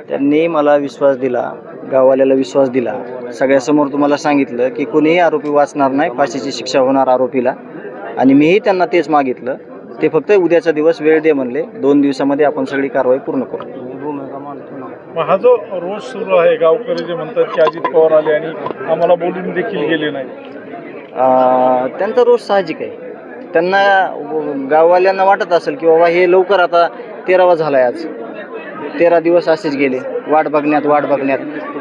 त्यांनी मला विश्वास दिला गाववाल्याला विश्वास दिला. सगळ्यासमोर तुम्हाला सांगितलं की कोणीही आरोपी वाचणार नाही फाशीची शिक्षा होणार आरोपीला. आणि मीही त्यांना तेच मागितलं. ते फक्त उद्याचा दिवस वेळ दे म्हणले. दोन दिवसामध्ये आपण सगळी कारवाई पूर्ण करू. मग हा जो रोज सुरू आहे गावकरी जे म्हणतात की अजित पवार आले आणि आम्हाला बोलून देखील गेले नाही. त्यांचा रोज साहजिक आहे. त्यांना गाववाल्यांना वाटत असेल की बाबा हे लवकर आता तेरावा झालाय आज. तेरा दिवस असेच गेले. वाट बघण्यात वाट बघण्यात.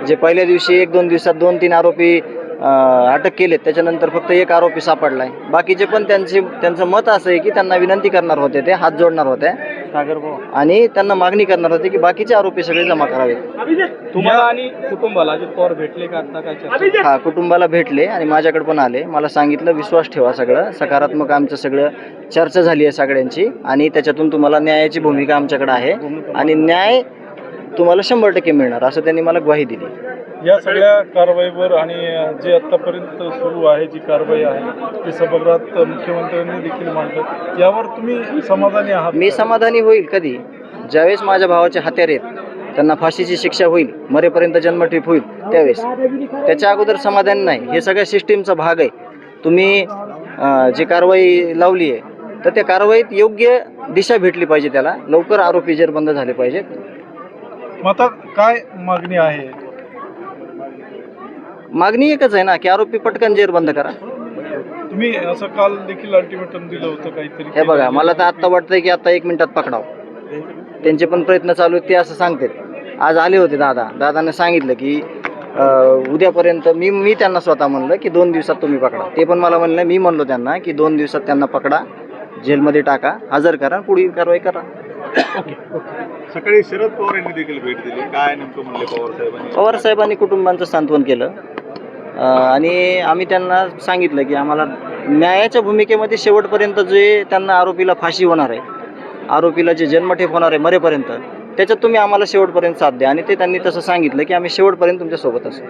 जे पहिल्या दिवशी एक दोन दिवसात दोन तीन आरोपी अटक केलेत. त्याच्यानंतर फक्त एक आरोपी सापडलाय. बाकीचे पण त्यांचे त्यांचं मत असं आहे की त्यांना विनंती करणार होते ते हात जोडणार होते. आणि त्यांना मागणी करणार होते की बाकीचे आरोपी सगळे जमा करावेत तुम्हाला आणि कुटुंबाला अजित पवार भेटले का आता काय चर्चा? हा कुटुंबाला भेटले आणि माझ्याकडे पण आले. मला सांगितलं विश्वास ठेवा सगळं. सकारात्मक आमचं सगळं चर्चा झाली आहे सगळ्यांची आणि त्याच्यातून तुम्हाला न्यायाची भूमिका आमच्याकडे आहे. आणि न्याय तुम्हाला शंभर टक्के मिळणार असं त्यांनी मला ग्वाही दिली. या सगळ्या कारवाईवर आणि जे आतापर्यंत सुरू आहे जी कारवाई आहे ती सभागृहात मुख्यमंत्र्यांनी देखील मांडलं यावर तुम्ही समाधानी आहात मी समाधानी होईल कधी? ज्यावेळेस माझ्या भावाचे हत्यार आहेत त्यांना फाशीची शिक्षा होईल मरेपर्यंत जन्मठेप होईल त्यावेळेस. त्याच्या अगोदर समाधान नाही. हे सगळ्या सिस्टीमचा भाग आहे. तुम्ही जी कारवाई लावली आहे तर त्या कारवाईत योग्य दिशा भेटली पाहिजे त्याला. लवकर आरोपी जर बंद झाले पाहिजेत. मग आता काय मागणी आहे? मागणी एकच आहे ना की आरोपी पटकन जेर बंद करा. तुम्ही असं काल देखील अल्टिमेटम दिलं होतं काहीतरी. हे बघा मला तर आत्ता वाटतंय की आता एक मिनिटात पकडावं. त्यांचे पण प्रयत्न चालू आहेत ते असं सांगतात आज आले होते दादा. दादाने सांगितलं की अं, उद्यापर्यंत मी मी त्यांना स्वतः म्हणलं की दोन दिवसात तुम्ही पकडा. ते पण मला म्हणलं मी म्हणलो त्यांना की दोन दिवसात त्यांना पकडा जेलमध्ये टाका हजर करा पुढील कारवाई करा. सकाळी शरद पवार यांनी देखील भेट दिली. काय नेमकं म्हणले पवार साहेबांनी? पवार साहेबांनी कुटुंबांचं सांत्वन केलं. आणि आम्ही त्यांना सांगितलं की आम्हाला न्यायाच्या भूमिकेमध्ये शेवटपर्यंत जे त्यांना आरोपीला फाशी होणार आहे आरोपीला जे जन्मठेप होणार आहे मरेपर्यंत त्याच्यात तुम्ही आम्हाला शेवटपर्यंत साथ द्या. आणि ते त्यांनी तसं सांगितलं की आम्ही शेवटपर्यंत तुमच्यासोबत असू.